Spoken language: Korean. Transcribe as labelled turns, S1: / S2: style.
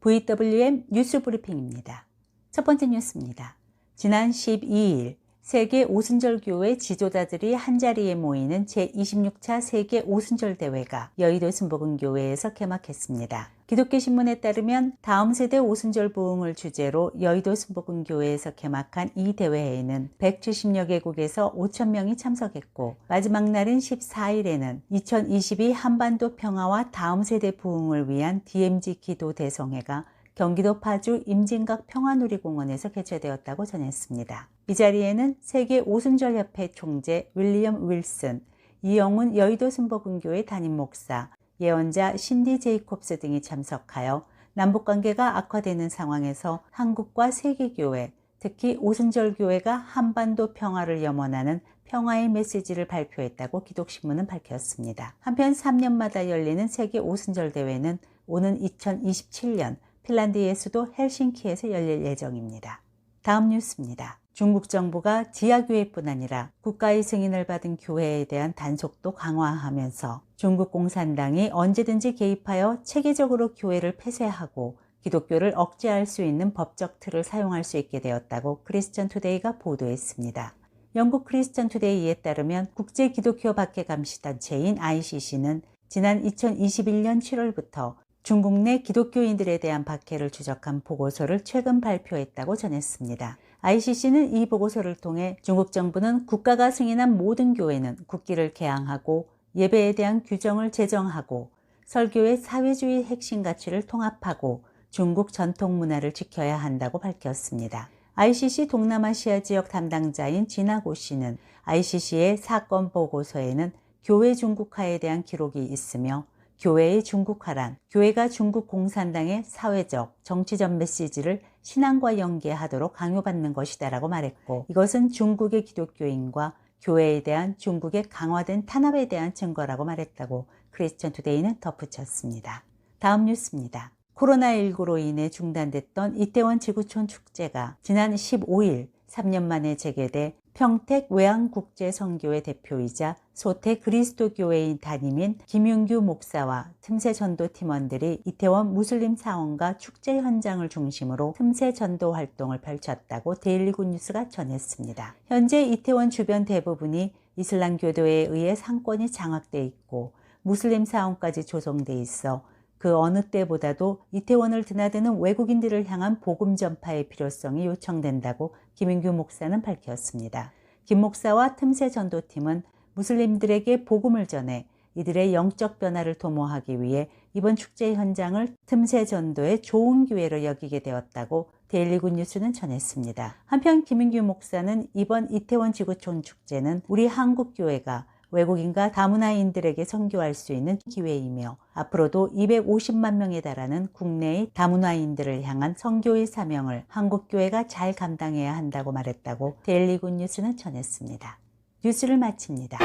S1: VWM 뉴스 브리핑입니다. 첫 번째 뉴스입니다. 지난 12일 세계 오순절 교회 지도자들이 한자리에 모이는 제26차 세계 오순절 대회가 여의도 순복음교회에서 개막했습니다. 기독교 신문에 따르면 다음 세대 오순절 부흥을 주제로 여의도 순복음교회에서 개막한 이 대회에는 170여 개국에서 5천 명이 참석했고 마지막 날인 14일에는 2022 한반도 평화와 다음 세대 부흥을 위한 DMZ 기도 대성회가 경기도 파주 임진각 평화누리공원에서 개최되었다고 전했습니다. 이 자리에는 세계 오순절협회 총재 윌리엄 윌슨, 이영훈 여의도 순복음교회 담임 목사, 예언자 신디 제이콥스 등이 참석하여 남북관계가 악화되는 상황에서 한국과 세계교회, 특히 오순절 교회가 한반도 평화를 염원하는 평화의 메시지를 발표했다고 기독신문은 밝혔습니다. 한편 3년마다 열리는 세계 오순절 대회는 오는 2027년 핀란드의 수도 헬싱키에서 열릴 예정입니다. 다음 뉴스입니다. 중국 정부가 지하교회뿐 아니라 국가의 승인을 받은 교회에 대한 단속도 강화하면서 중국 공산당이 언제든지 개입하여 체계적으로 교회를 폐쇄하고 기독교를 억제할 수 있는 법적 틀을 사용할 수 있게 되었다고 크리스천 투데이가 보도했습니다. 영국 크리스천 투데이에 따르면 국제 기독교 박해 감시 단체인 ICC는 지난 2021년 7월부터 중국 내 기독교인들에 대한 박해를 추적한 보고서를 최근 발표했다고 전했습니다. ICC는 이 보고서를 통해 중국 정부는 국가가 승인한 모든 교회는 국기를 개항하고 예배에 대한 규정을 제정하고 설교의 사회주의 핵심 가치를 통합하고 중국 전통 문화를 지켜야 한다고 밝혔습니다. ICC 동남아시아 지역 담당자인 진하고 씨는 ICC의 사건 보고서에는 교회 중국화에 대한 기록이 있으며 교회의 중국화란 교회가 중국 공산당의 사회적, 정치적 메시지를 신앙과 연계하도록 강요받는 것이다 라고 말했고 이것은 중국의 기독교인과 교회에 대한 중국의 강화된 탄압에 대한 증거라고 말했다고 크리스천 투데이는 덧붙였습니다. 다음 뉴스입니다. 코로나19로 인해 중단됐던 이태원 지구촌 축제가 지난 15일 3년 만에 재개돼 평택 외항국제선교회 대표이자 소태 그리스도교회인 담임인 김윤규 목사와 틈새 전도 팀원들이 이태원 무슬림 사원과 축제 현장을 중심으로 틈새 전도 활동을 펼쳤다고 데일리굿 뉴스가 전했습니다. 현재 이태원 주변 대부분이 이슬람 교도에 의해 상권이 장악돼 있고 무슬림 사원까지 조성돼 있어 그 어느 때보다도 이태원을 드나드는 외국인들을 향한 복음 전파의 필요성이 요청된다고 김인규 목사는 밝혔습니다. 김 목사와 틈새 전도팀은 무슬림들에게 복음을 전해 이들의 영적 변화를 도모하기 위해 이번 축제 현장을 틈새 전도의 좋은 기회로 여기게 되었다고 데일리 굿 뉴스는 전했습니다. 한편 김인규 목사는 이번 이태원 지구촌 축제는 우리 한국교회가 외국인과 다문화인들에게 선교할 수 있는 기회이며 앞으로도 250만 명에 달하는 국내의 다문화인들을 향한 선교의 사명을 한국교회가 잘 감당해야 한다고 말했다고 데일리 굿 뉴스는 전했습니다. 뉴스를 마칩니다.